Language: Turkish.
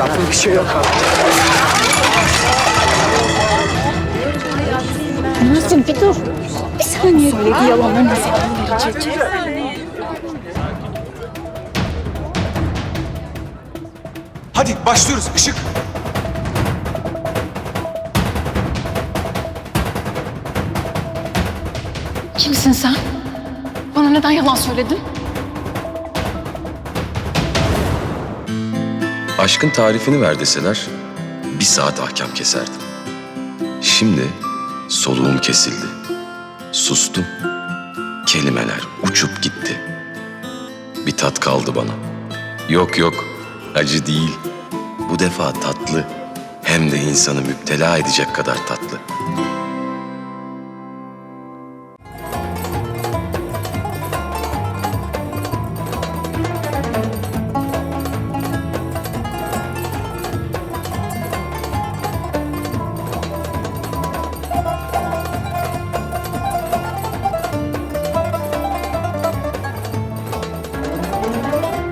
Lafın bir şey yok abi. Nazım bir dur. Bir saniye. Söylediği yalanların hesabını verecek. Hadi başlıyoruz Işık. Kimsin sen? Bana neden yalan söyledin? Aşkın tarifini ver deseler bir saat ahkam keserdim. Şimdi soluğum kesildi. Sustum. Kelimeler uçup gitti. Bir tat kaldı bana. Yok yok acı değil. Bu defa tatlı. Hem de insanı müptela edecek kadar tatlı.